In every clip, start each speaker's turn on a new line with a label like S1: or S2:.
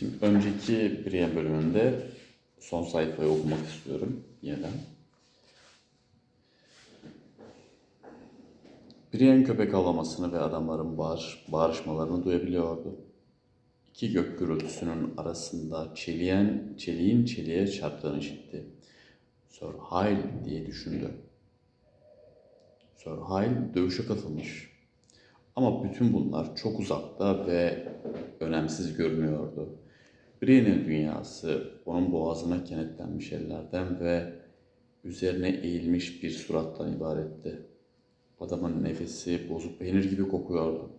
S1: Şimdi önceki Brienne bölümünde son sayfayı okumak istiyorum yeniden. Brienne köpek avlamasını ve adamların bağır, bağırışmalarını duyabiliyordu. İki gök gürültüsünün arasında çeliğen, çeliğin çeliğe çarptığını işitti. Sir Hyle diye düşündü. Sir Hyle dövüşe katılmış. Ama bütün bunlar çok uzakta ve önemsiz görünüyordu. Brienne'in dünyası onun boğazına kenetlenmiş ellerden ve üzerine eğilmiş bir surattan ibaretti. Adamın nefesi bozuk peynir gibi kokuyordu.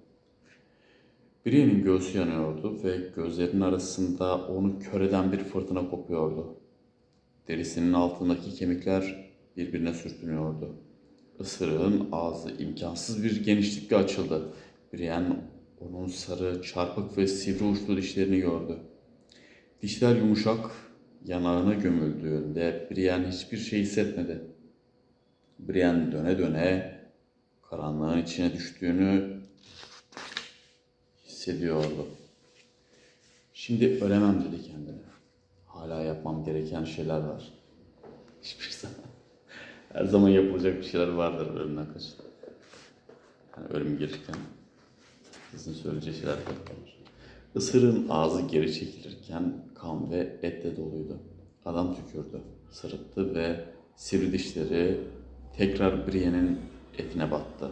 S1: Brienne'in göğsü yanıyordu ve gözlerinin arasında onu kör eden bir fırtına kopuyordu. Derisinin altındaki kemikler birbirine sürtünüyordu. Isırığın ağzı imkansız bir genişlikle açıldı. Brienne onun sarı, çarpık ve sivri uçlu dişlerini gördü. Dişler yumuşak, yanağına gömüldüğünde Brienne hiçbir şey hissetmedi. Brienne döne döne karanlığın içine düştüğünü hissediyordu. Şimdi ölemem dedi kendine. Hala yapmam gereken şeyler var. Hiçbir zaman. Her zaman yapılacak bir şeyler vardır ölümden kaçın. Yani ölüm gelirken sizin söyleyeceği şeyler yapılır. Isırın ağzı geri çekilirken kan ve etle doluydu. Adam tükürdü, sırıttı ve sivri dişleri tekrar Brienne'in etine battı.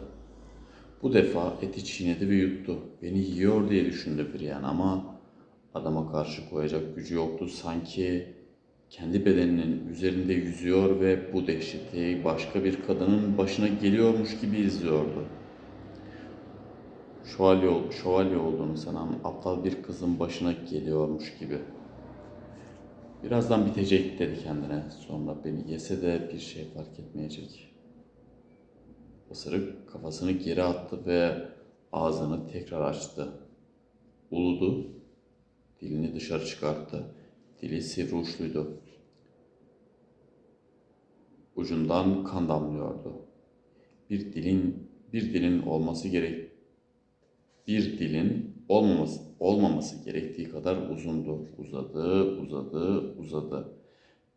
S1: Bu defa eti çiğnedi ve yuttu. Beni yiyor diye düşündü Brienne ama adama karşı koyacak gücü yoktu. Sanki kendi bedeninin üzerinde yüzüyor ve bu dehşeti başka bir kadının başına geliyormuş gibi izliyordu. Şövalye, şövalye olduğunu sanan aptal bir kızın başına geliyormuş gibi. Birazdan bitecek dedi kendine. Sonra beni yese de bir şey fark etmeyecek. Isırık kafasını geri attı ve ağzını tekrar açtı. Uludu, dilini dışarı çıkarttı. Dili sivri uçluydu. Ucundan kan damlıyordu. Bir dilin bir dilin olması gerek bir dilin olmaması olmaması gerektiği kadar uzundu. Uzadı, uzadı, uzadı.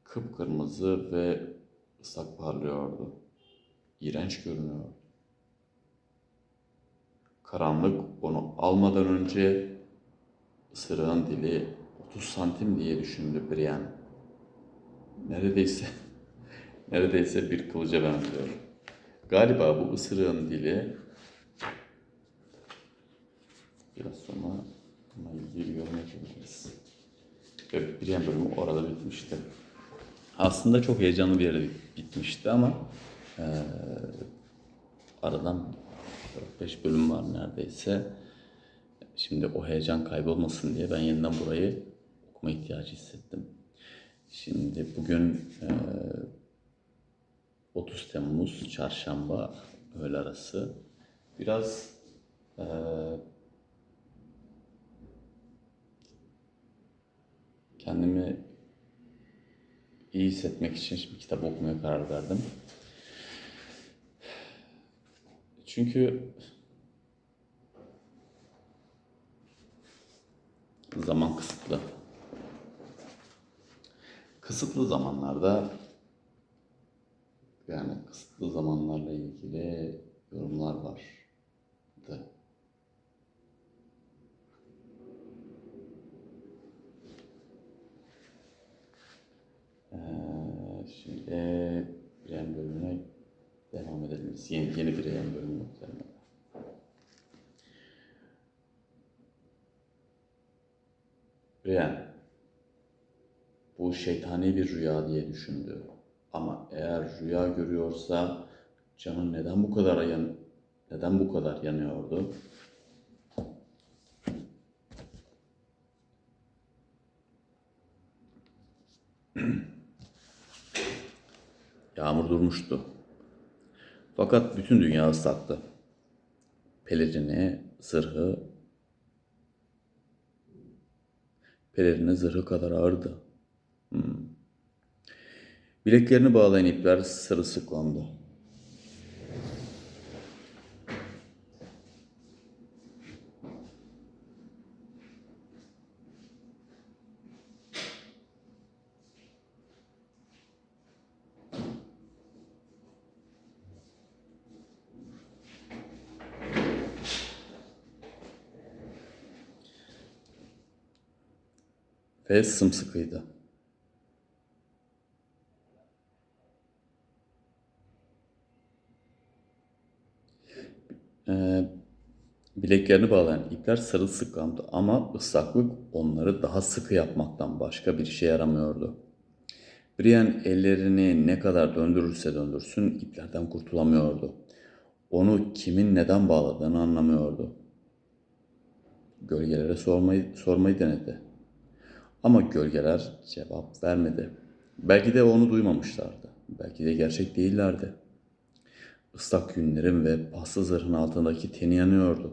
S1: Kıpkırmızı ve ıslak parlıyordu. İğrenç görünüyordu. Karanlık onu almadan önce ısırığın dili 30 santim diye düşündü Brienne. Neredeyse neredeyse bir kılıca benziyor. Galiba bu ısırığın dili biraz sonra buna ilgili bir yorum yapabiliriz. Ve Brienne bölümü orada bitmişti. Aslında çok heyecanlı bir yere bitmişti ama eee, aradan 4-5 bölüm var neredeyse. Şimdi o heyecan kaybolmasın diye ben yeniden burayı okuma ihtiyacı hissettim. Şimdi bugün eee, 30 Temmuz Çarşamba öğle arası. Biraz eee, kendimi iyi hissetmek için şimdi kitap okumaya karar verdim. Çünkü zaman kısıtlı. Kısıtlı zamanlarda yani kısıtlı zamanlarla ilgili yorumlar vardı. Şimdi Brian bölümüne devam edelim. Yeni, yeni bir Brian bölümü okuyalım. Brian, bu şeytani bir rüya diye düşündü. Ama eğer rüya görüyorsa canı neden bu kadar yan neden bu kadar yanıyordu? Yağmur durmuştu. Fakat bütün dünya ıslaktı. Pelerini, zırhı, pelerini zırhı kadar ağırdı. Hmm. Bileklerini bağlayan ipler sırılsıklandı. Ve sımsıkıydı. Ee, bileklerini bağlayan ipler sırılsıklamdı ama ıslaklık onları daha sıkı yapmaktan başka bir işe yaramıyordu. Brian ellerini ne kadar döndürürse döndürsün iplerden kurtulamıyordu. Onu kimin neden bağladığını anlamıyordu. Gölgelere sormayı, sormayı denedi. Ama gölgeler cevap vermedi. Belki de onu duymamışlardı. Belki de gerçek değillerdi. Islak yünlerin ve paslı zırhın altındaki teni yanıyordu.